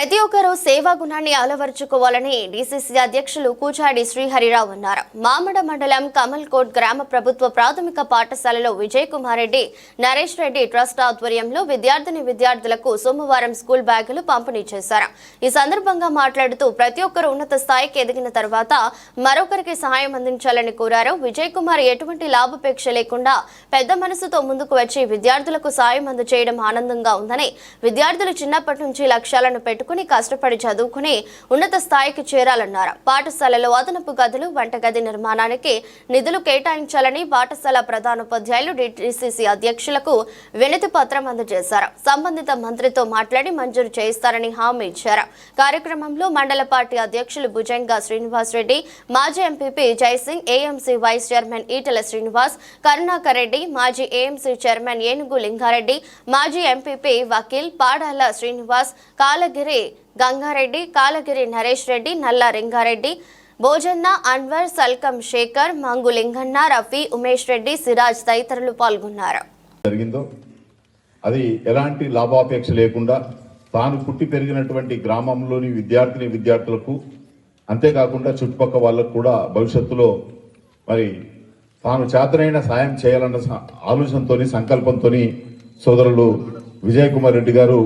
ప్రతి ఒక్కరూ సేవా గుణాన్ని అలవరుచుకోవాలని డీసీసీ అధ్యక్షులు కూచాడి శ్రీహరిరావు అన్నారు. మామడ మండలం కమల్కోట్ గ్రామ ప్రభుత్వ ప్రాథమిక పాఠశాలలో విజయ్ కుమార్ రెడ్డి నరేష్ రెడ్డి ట్రస్ట్ ఆధ్వర్యంలో విద్యార్థిని విద్యార్థులకు సోమవారం స్కూల్ బ్యాగులు పంపిణీ చేశారు. ఈ సందర్భంగా మాట్లాడుతూ ప్రతి ఒక్కరు ఉన్నత స్థాయికి ఎదిగిన తర్వాత మరొకరికి సహాయం అందించాలని కోరారు. విజయ్ కుమార్ ఎటువంటి లాభాపేక్ష లేకుండా పెద్ద మనసుతో ముందుకు వచ్చి విద్యార్థులకు సాయం అందజేయడం ఆనందంగా ఉందని విద్యార్థులు చిన్నప్పటి నుంచి లక్ష్యాలను చదువుకుని కష్టపడి చదువుకుని ఉన్నత స్థాయికి చేరాలన్నారు. పాఠశాలలో అదనపు గదులు వంటగది నిర్మాణానికి నిధులు కేటాయించాలని పాఠశాల ప్రధానోపాధ్యాయులు డిటిసిసి అధ్యక్షులకు వినతి పత్రం అందజేశారు. సంబంధిత మంత్రితో మాట్లాడి మంజూరు చేయిస్తారని హామీ ఇచ్చారు. కార్యక్రమంలో మండల పార్టీ అధ్యక్షులు భుజంగా శ్రీనివాస్ రెడ్డి మాజీ MPP Jaisingh AMC vice chairman Etela Srinivas Karunakar Reddy మాజీ ఏఎంసీ చైర్మన్ ఏనుగు లింగారెడ్డి మాజీ ఎంపీపీ వకీల్ పాడాల శ్రీనివాస్ కాలగిరి గంగారెడ్డి కాలగిరి నరేష్ రెడ్డి నల్ల రింగారెడ్డి భోజన్న అన్వర్ సల్కం శేఖర్ మంగు లింగన్న రఫీ ఉమేష్ రెడ్డి సిరాజ్ తదితరులు పాల్గొన్నారు. జరిగిందో? అది ఎలాంటి లాభాపేక్ష లేకుండా తాను పుట్టి పెరిగినటువంటి గ్రామంలోని విద్యార్థిని విద్యార్థులకు అంతేకాకుండా చుట్టుపక్కల వాళ్ళకు కూడా భవిష్యత్తులో మరి తాను చేతనైన సాయం చేయాలన్న ఆలోచనతోని సంకల్పంతోని సోదరులు విజయ్ కుమార్ రెడ్డి గారు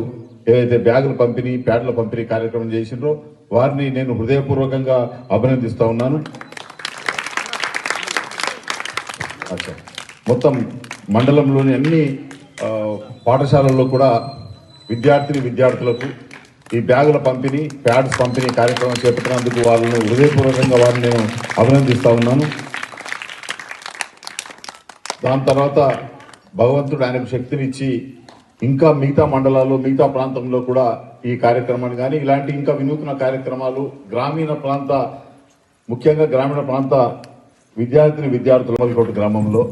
ఏదైతే బ్యాగుల పంపిణీ ప్యాడ్ల పంపిణీ కార్యక్రమం చేసిండ్రో వారిని నేను హృదయపూర్వకంగా అభినందిస్తూ ఉన్నాను అచ్చా. మొత్తం మండలంలోని అన్ని పాఠశాలల్లో కూడా విద్యార్థిని విద్యార్థులకు ఈ బ్యాగుల పంపిణీ ప్యాడ్స్ పంపిణీ కార్యక్రమం చేపట్టినందుకు వాళ్ళని హృదయపూర్వకంగా వారిని నేను అభినందిస్తూ ఉన్నాను దాని తర్వాత భగవంతుడు ఆయనకు శక్తినిచ్చి ఇంకా మిగతా మండలాల్లో మిగతా ప్రాంతంలో కూడా ఈ కార్యక్రమాన్ని కానీ ఇలాంటి ఇంకా వినూత్న కార్యక్రమాలు గ్రామీణ ప్రాంత ముఖ్యంగా గ్రామీణ ప్రాంత విద్యార్థిని విద్యార్థుల గ్రామంలో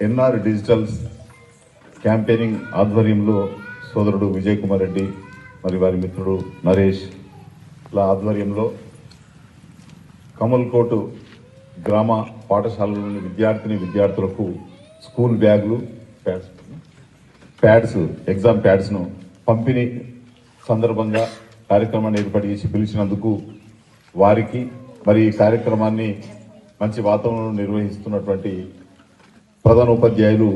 ఎన్ఆర్ డిజిటల్స్ క్యాంపెయినింగ్ ఆధ్వర్యంలో సోదరుడు విజయ్ కుమార్ రెడ్డి మరి వారి మిత్రుడు నరేష్ ఇలా ఆధ్వర్యంలో కమల్కోటు గ్రామ పాఠశాలలోని విద్యార్థిని విద్యార్థులకు స్కూల్ బ్యాగులు ప్యాడ్స్ ఎగ్జామ్ ప్యాడ్స్ను పంపిణీ సందర్భంగా కార్యక్రమాన్ని ఏర్పాటు చేసి పిలిచినందుకు వారికి మరి ఈ కార్యక్రమాన్ని మంచి వాతావరణంలో నిర్వహిస్తున్నటువంటి ప్రధాన ఉపాధ్యాయులు